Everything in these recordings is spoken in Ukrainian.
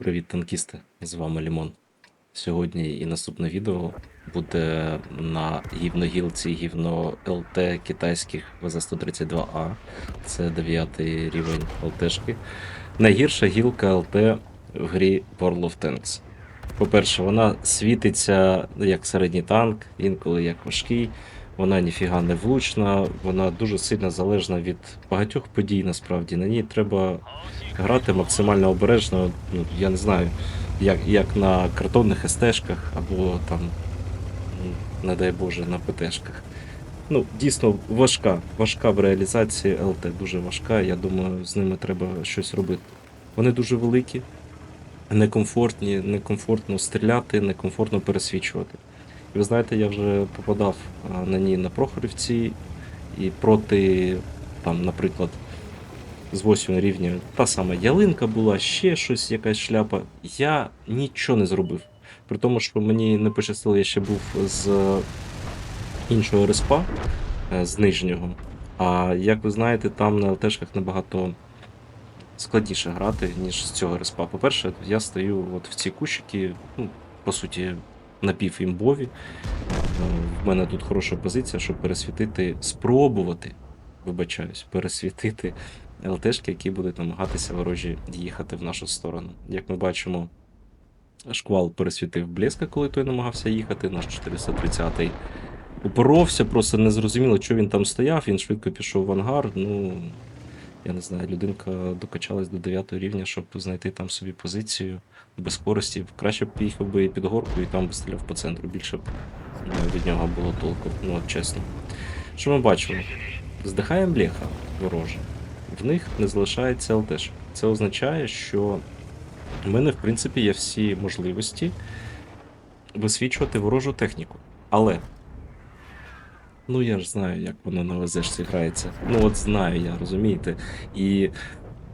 Привіт, танкісти! З вами Лімон. Сьогодні і наступне відео буде на гівногілці гівно ЛТ китайських ВЗ-132А. Це 9 рівень ЛТшки. Найгірша гілка ЛТ в грі World of Tanks. По-перше, вона світиться як середній танк, інколи як важкий. Вона ніфіга не влучна, вона дуже сильно залежна від багатьох подій. Насправді на ній треба грати максимально обережно. Ну, я не знаю, як, як на картонних СТшках або там, не дай Боже, на ПТшках. Ну, дійсно важка, важка в реалізації ЛТ, дуже важка. Я думаю, з ними треба щось робити. Вони дуже великі, некомфортні, некомфортно стріляти, некомфортно пересвічувати. Ви знаєте, я вже попадав на ній на Прохорівці і проти, там, наприклад, з 8 рівня та сама ялинка була, ще щось, якась шляпа. Я нічого не зробив. При тому, що мені не пощастило, я ще був з іншого респа, е, з нижнього. А як ви знаєте, там на ЛТшках набагато складніше грати, ніж з цього респа. По-перше, я стою от в ці кущики, ну, по суті, напівімбові. Е, В мене тут хороша позиція, щоб пересвітити, спробувати, вибачаюсь, пересвітити ЛТшки, які будуть намагатися ворожі їхати в нашу сторону. Як ми бачимо, шквал пересвітив блеска, коли той намагався їхати, наш 430-й. Упоровся, просто не зрозуміло, що він там стояв, він швидко пішов в ангар. Ну, я не знаю, людинка докачалась до 9 рівня, щоб знайти там собі позицію без скорості. Краще б поїхав би під горку і там би стріляв по центру. Більше б від нього було толку, ну от чесно. Що ми бачимо? Здихає блеха ворожа. В них не залишається ЛТш. Це означає, що в мене, в принципі, є всі можливості висвічувати ворожу техніку. Але. Ну я ж знаю, як воно на ВЗшці грається. Ну от знаю я, розумієте. І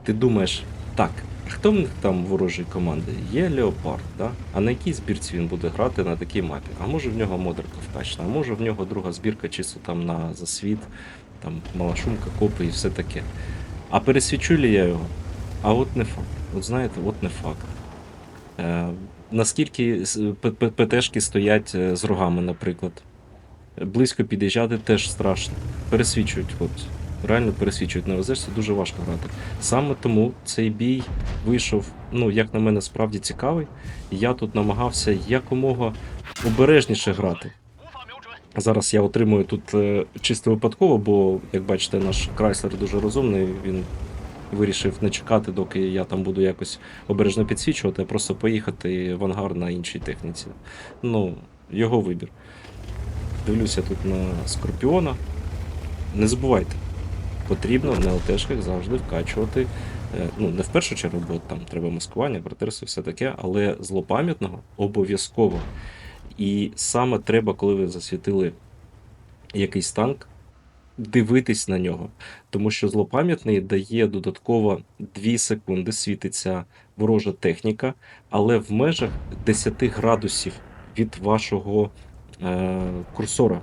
ти думаєш, так, а хто в них там ворожої команди? Є Леопард, да? а на якій збірці він буде грати на такій мапі? А може в нього модерка вкачана, а може в нього друга збірка чисто там на засвіт, там мала шумка, копи і все таке. А пересвічу ли я його? А от не факт. От знаєте, от не факт. Е, наскільки ПТшки стоять е, з рогами, наприклад. Близько під'їжджати теж страшно. Пересвічують хлопці. Реально пересвічують на ВЗ, дуже важко грати. Саме тому цей бій вийшов, ну, як на мене, справді цікавий. Я тут намагався якомога обережніше грати. Зараз я отримую тут е, чисто випадково, бо, як бачите, наш Крайслер дуже розумний. Він вирішив не чекати, доки я там буду якось обережно підсвічувати, а просто поїхати в ангар на іншій техніці. Ну, його вибір. Дивлюся тут на Скорпіона. Не забувайте, потрібно на ЛТшках завжди вкачувати. е, Ну, не в першу чергу, бо там треба маскування, братерство, все таке, але злопам'ятного обов'язково. І саме треба, коли ви засвітили якийсь танк, дивитись на нього. Тому що злопам'ятний дає додатково 2 секунди світиться ворожа техніка, але в межах 10 градусів від вашого е, курсора.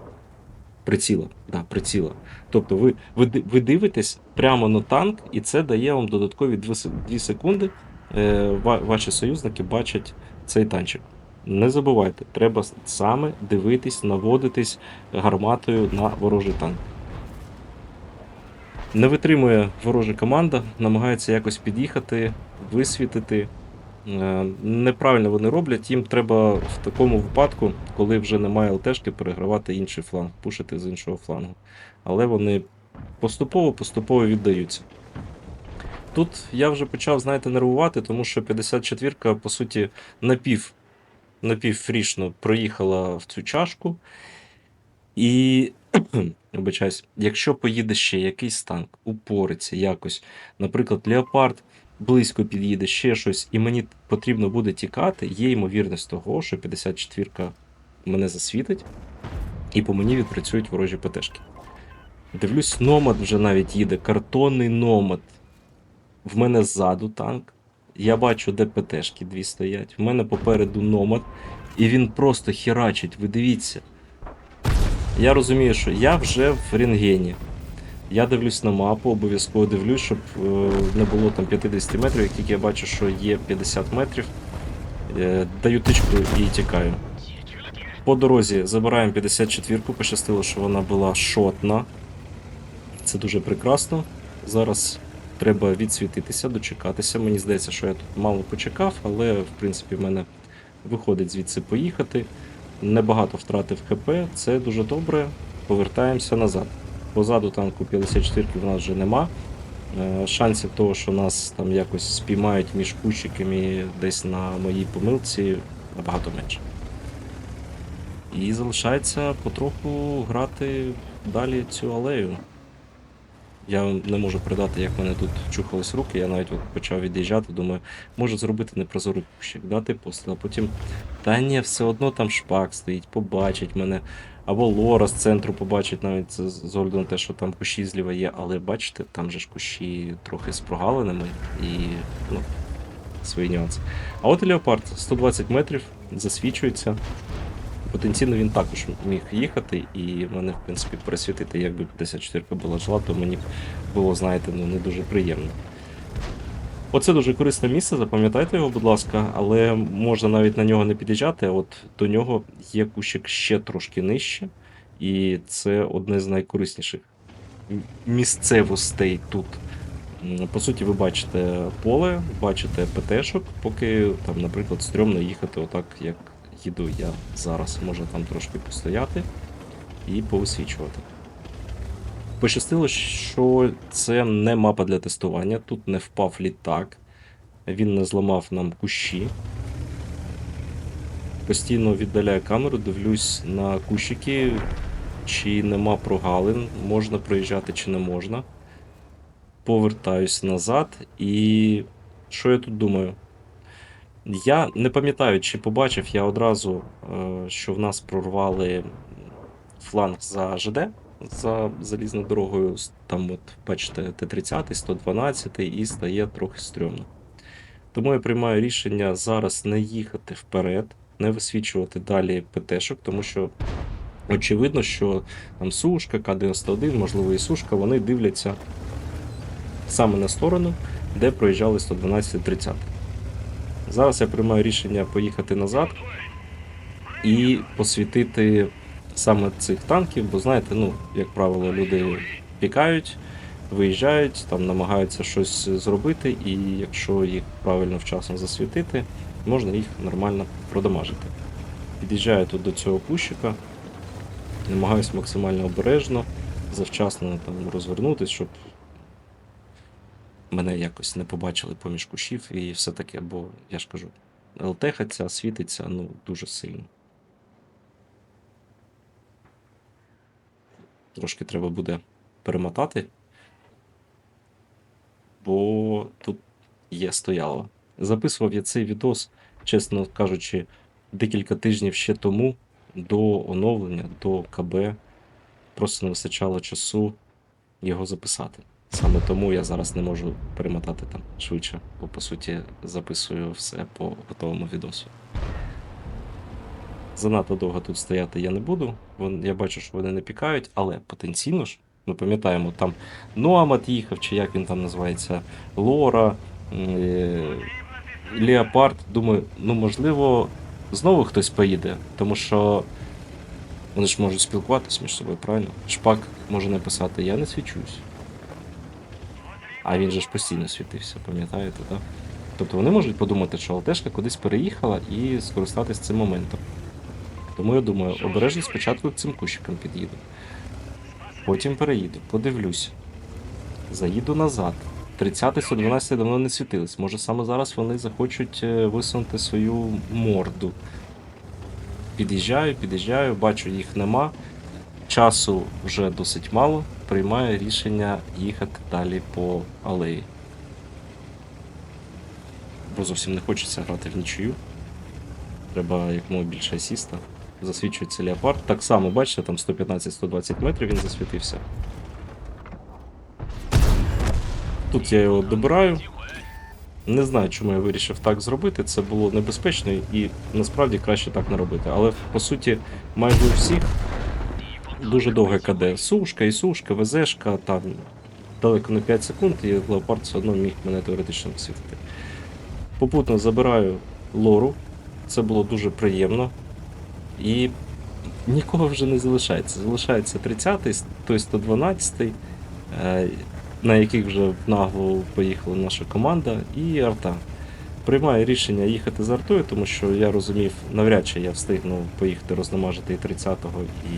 Приціла, да, приціла. Тобто ви, ви, ви дивитесь прямо на танк, і це дає вам додаткові 2, секунди. Е, ваші союзники бачать цей танчик. Не забувайте, треба саме дивитись, наводитись гарматою на ворожий танк. Не витримує ворожа команда, намагається якось під'їхати, висвітити. Е, Неправильно вони роблять. Їм треба в такому випадку, коли вже немає ЛТшки, перегравати інший фланг, пушити з іншого флангу. Але вони поступово-поступово віддаються. Тут я вже почав, знаєте, нервувати, тому що 54-ка, по суті, напів, напівфрішно проїхала в цю чашку. І вибачаюсь, якщо поїде ще якийсь танк, упориться якось, наприклад, Леопард близько під'їде ще щось, і мені потрібно буде тікати, є ймовірність того, що 54-ка мене засвітить, і по мені відпрацюють ворожі ПТшки. Дивлюсь, номад вже навіть їде, картонний номад. В мене ззаду танк. Я бачу, де ПТшки дві стоять. В мене попереду номад, і він просто херачить, ви дивіться. Я розумію, що я вже в рентгені. Я дивлюсь на мапу, обов'язково дивлюсь, щоб е, не було там 50 метрів, як тільки я бачу, що є 50 метрів, е, даю тичку і тікаю. По дорозі забираємо 54-ку, пощастило, що вона була шотна. Це дуже прекрасно. Зараз треба відсвітитися, дочекатися. Мені здається, що я тут мало почекав, але в принципі в мене виходить звідси поїхати. Небагато втратив ХП, це дуже добре. Повертаємося назад. Позаду танку 54 в нас вже нема. Е, Шансів того, що нас там якось спіймають між кущиками десь на моїй помилці, набагато менше. І залишається потроху грати далі цю алею. Я не можу передати, як мене тут чухались руки. Я навіть от почав від'їжджати, думаю, може зробити непрозорий кущик, дати постріл, а потім. Та ні, все одно там шпак стоїть, побачить мене. Або лора з центру побачить навіть з огляду на те, що там кущі зліва є, але бачите, там же ж кущі трохи з прогалинами і ну, свої нюанси. А от і леопард 120 метрів засвічується. Потенційно він також міг їхати, і мене, в принципі, пересвітити, якби 54 була жила, то мені було, знаєте, ну не дуже приємно. Оце дуже корисне місце, запам'ятайте його, будь ласка, але можна навіть на нього не під'їжджати. От до нього є кущик ще трошки нижче, і це одне з найкорисніших місцевостей тут. По суті, ви бачите поле, бачите ПТшок, поки там, наприклад, стрьомно їхати отак, як їду я зараз. Можна там трошки постояти і повисвічувати. Пощастило, що це не мапа для тестування. Тут не впав літак, він не зламав нам кущі. Постійно віддаляю камеру, дивлюсь на кущики, чи нема прогалин, можна проїжджати чи не можна. Повертаюсь назад і. Що я тут думаю? Я не пам'ятаю, чи побачив я одразу, е, що в нас прорвали фланг за ЖД за залізною дорогою. Там, от, бачите, Т-30, 112 і стає трохи стрьомно. Тому я приймаю рішення зараз не їхати вперед, не висвічувати далі ПТшок, тому що очевидно, що там Сушка, К-91, можливо, і Сушка, вони дивляться саме на сторону, де проїжджали 112 30. Зараз я приймаю рішення поїхати назад і посвітити саме цих танків, бо знаєте, ну, як правило, люди пікають, виїжджають, там намагаються щось зробити, і якщо їх правильно вчасно засвітити, можна їх нормально продамажити. Під'їжджаю тут до цього кущика, намагаюся максимально обережно, завчасно там розвернутись, щоб мене якось не побачили поміж кущів і все таке, бо я ж кажу, ЛТХ ця світиться ну, дуже сильно. Трошки треба буде перемотати, бо тут є стояло. Записував я цей відос, чесно кажучи, декілька тижнів ще тому, до оновлення, до КБ. Просто не вистачало часу його записати. Саме тому я зараз не можу перемотати там швидше, бо по суті записую все по готовому відосу. Занадто довго тут стояти я не буду. Я бачу, що вони не пікають, але потенційно ж, ми пам'ятаємо, там Нуамат їхав, чи як він там називається, Лора, е, Леопард. Думаю, ну можливо, знову хтось поїде, тому що вони ж можуть спілкуватися між собою, правильно? Шпак може написати, я не свічусь. А він же ж постійно світився, пам'ятаєте, так? Тобто вони можуть подумати, що ЛТшка кудись переїхала і скористатись цим моментом. Тому я думаю, обережно спочатку цим кущикам під'їду. Потім переїду, подивлюсь. Заїду назад. 30 112 давно не світились. Може саме зараз вони захочуть е, висунути свою морду. Під'їжджаю, під'їжджаю, бачу, їх нема. Часу вже досить мало. Приймаю рішення їхати далі по алеї. Бо зовсім не хочеться грати в нічию. Треба якомога більше асіста. Засвічується леопард. Так само, бачите, там 115-120 метрів він засвітився. Тут я його добираю. Не знаю, чому я вирішив так зробити. Це було небезпечно і насправді краще так не робити. Але по суті, майже у всіх дуже довге КД. Сушка і сушка, ВЗшка, там далеко не 5 секунд, і леопард все одно міг мене теоретично висвітити. Попутно забираю лору. Це було дуже приємно. І нікого вже не залишається. Залишається 30-й, той 112-й, е, на яких вже в наглу поїхала наша команда, і арта. Приймаю рішення їхати з артою, тому що я розумів, навряд чи я встигну поїхати рознамажити і 30-го, і,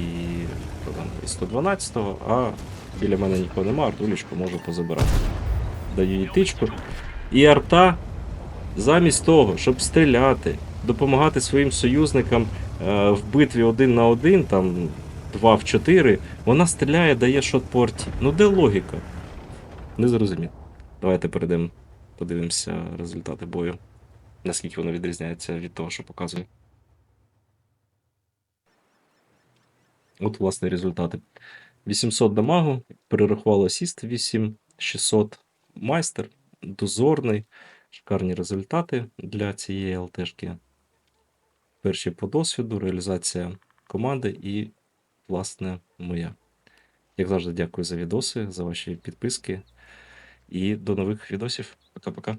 і 112-го, а біля мене нікого нема, артулечку можу позабирати. Даю їй тичку. І арта, замість того, щоб стріляти, допомагати своїм союзникам е, в битві один на один, там 2 в 4, вона стріляє, дає шот по арті. Ну де логіка? Не зрозумів. Давайте перейдемо, подивимося результати бою. Наскільки воно відрізняється від того, що показує. От, власне, результати. 800 дамагу, перерахувало асіст 8, 600 майстер, дозорний. Шикарні результати для цієї ЛТшки. Перші по досвіду, реалізація команди і, власне, моя. Як завжди, дякую за відоси, за ваші підписки. І до нових відосів. Пока-пока.